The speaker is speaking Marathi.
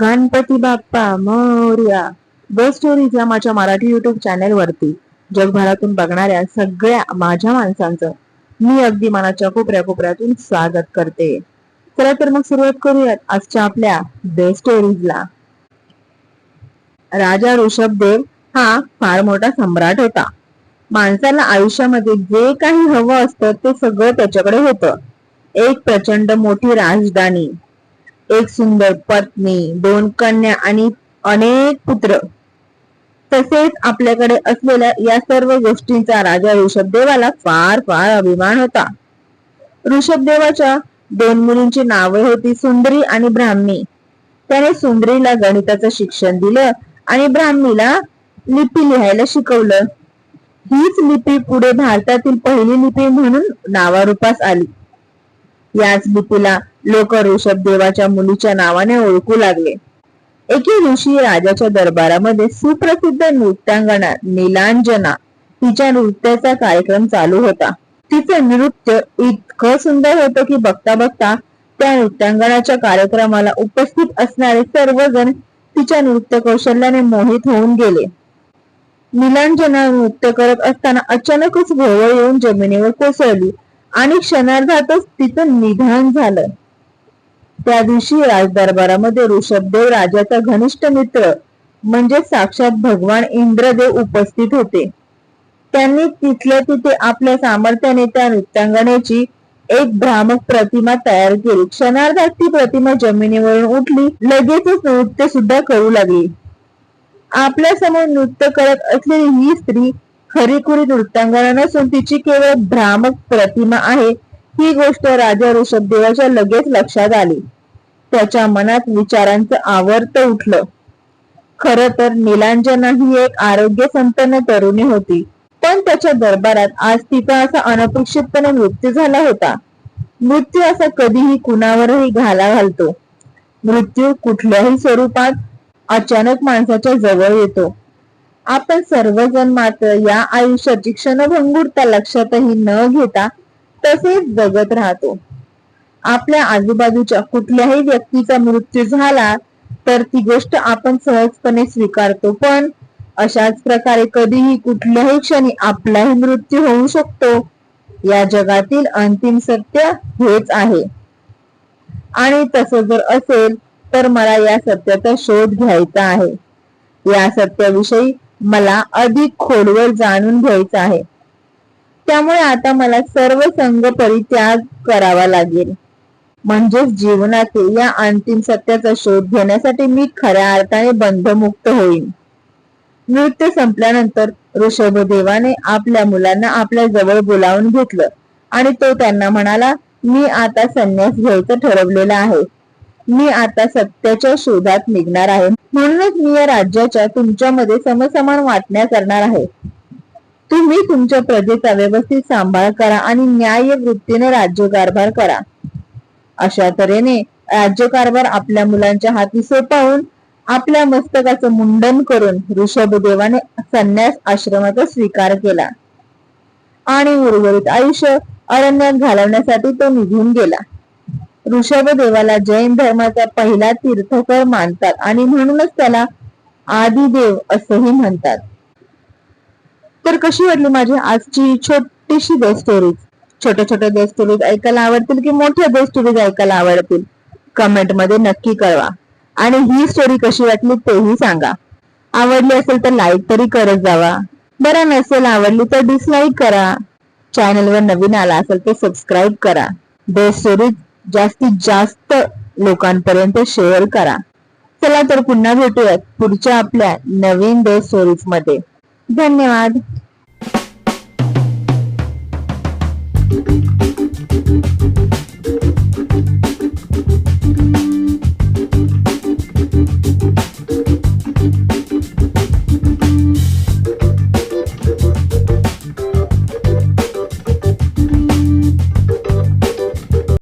गणपती बाप्पा मोर्या. द स्टोरीज या माझ्या मराठी युट्यूब चॅनेल वरती. जगभरातून बघणाऱ्या सगळ्या माझ्या माणसांचं मी अगदी मनाच्या कोपऱ्या कोपऱ्यातून स्वागत करते. चला तर मग सुरुवात करूयात आजच्या आपल्या द स्टोरीजला राजा ऋषभदेव हा फार मोठा सम्राट होता. माणसाला आयुष्यामध्ये जे काही हवं असतं ते सगळं त्याच्याकडे होतं. एक प्रचंड मोठी राजधानी एक सुंदर पत्नी दोन कन्या आणि अनेक पुत्र. तसेच आपल्याकडे असलेल्या या सर्व गोष्टींचा राजा ऋषभदेवाला फार फार अभिमान होता. ऋषभदेवाच्या दोन मुलींची नावे होती सुंदरी आणि ब्राह्मी. त्याने सुंदरीला गणिताचं शिक्षण दिलं आणि ब्राह्मीला लिपी लिहायला शिकवलं. हीच लिपी पुढे भारतातील पहिली लिपी म्हणून नावारूपास आली. याच लिपीला लोक ऋषभदेवाच्या मुलीच्या नावाने ओळखू लागले. एके दिवशी राजाच्या दरबारामध्ये सुप्रसिद्ध नृत्यांगणा नीलांजना तिच्या नृत्याचा कार्यक्रम चालू होता. तिचं नृत्य इतकं सुंदर होतं की बघता बघता त्या नृत्यांगणाच्या कार्यक्रमाला उपस्थित असणारे सर्वजण तिच्या नृत्य कौशल्याने मोहित होऊन गेले. नीलांजना नृत्य करत असताना अचानकच घोवळ येऊन जमिनीवर कोसळली. आणि क्षणार्धातच तिचं निधन झालं. त्या दिवशी राजदरबारामध्ये ऋषभदेव राजाचा घनिष्ठ मित्र म्हणजे साक्षात भगवान इंद्रदेव उपस्थित होते. त्यांनी तिथल्या तिथे आपल्या सामर्थ्याने त्या नृत्यांगणाची एक भ्रामक प्रतिमा तयार केली. क्षणार्धात ती प्रतिमा जमिनीवरून उठली लगेचच नृत्य सुद्धा करू लागली. आपल्यासमोर नृत्य करत असलेली ही स्त्री खरीखुरी नृत्यांगना नसून तिची केवळ भ्रामक प्रतिमा आहे ही गोष्ट राजा ऋषभदेवाच्या लगेच लक्षात आली. त्याच्या मनात विचारांचं आवर्त उठलं. खर तर निलांजना ही एक आरोग्य संपन्न तरुणी होती पण त्याच्या दरबारात आज तिचा असा अनपेक्षितपणे मृत्यू झाला होता. मृत्यू असा कधीही कुणावरही घाला घालतो. मृत्यू कुठल्याही स्वरूपात अचानक माणसाच्या जवळ येतो. आपण सर्वजण मात्र या आयुष्याची क्षणभंगुरता लक्षातही न घेता तसेच जगत राहतो. आपल्या आजूबाजूच्या कुठल्याही व्यक्तीचा मृत्यू झाला तर ती गोष्ट आपण सहजपणे स्वीकारतो पण अशाच प्रकारे कधीही कुठल्याही क्षणी आपलाही मृत्यू होऊ शकतो. या जगातील अंतिम सत्य हेच आहे. आणि तसं जर असेल तर मला या सत्याचा शोध घ्यायचा आहे. या सत्याविषयी मला अधिक खोडवर जाणून घ्यायचं आहे. त्यामुळे आता मला सर्व संघ परित्याग करावा लागेल. म्हणजेच जीवनातील या अंतिम सत्याचा शोध घेण्यासाठी मी खऱ्या अर्थाने बंधमुक्त होईन. नृत्य संपल्यानंतर ऋषभदेवाने आपल्या मुलांना आपल्या जवळ बोलावून घेतलं आणि तो त्यांना म्हणाला मी आता संन्यास घ्यायचं ठरवलेलं आहे. मी आता सत्याच्या शोधात निघणार आहे. म्हणूनच मी या राज्याच्या तुमच्यामध्ये समसमान वाटण्या करणार आहे. तुम्ही तुमच्या प्रजेचा व्यवस्थित सांभाळ करा आणि न्याय वृत्तीने राज्यकारभार करा. अशा तऱ्हेने राज्यकारभार आपल्या मुलांच्या हाती सोपावून आपल्या मस्तकाचं मुंडन करून ऋषभदेवाने संन्यास आश्रमाचा स्वीकार केला. आणि उर्वरित आयुष्य अरण्यात घालवण्यासाठी तो निघून गेला. ऋषभ देवाला जैन धर्माचा पहिला तीर्थकर मानतात आणि म्हणूनच त्याला आदिदेव असंही म्हणतात. तर कशी वाटली माझी आजची छोटीशी द स्टोरीज छोट्या छोट्या द स्टोरीज ऐकायला आवडतील की मोठ्या द स्टोरीज ऐकायला आवडतील? कमेंटमध्ये नक्की कळवा. आणि ही स्टोरी कशी वाटली तेही सांगा. आवडली असेल तर लाईक तरी करत जावा. बरं नसेल आवडली तर डिसलाईक करा. चॅनलवर नवीन आला असेल तर सबस्क्राईब करा. बेस्ट स्टोरीज जास्तीत जास्त लोकांपर्यंत शेअर करा. चला तर पुन्हा भेटूयात पुढच्या आपल्या नवीन डे स्टोरीजमध्ये. धन्यवाद.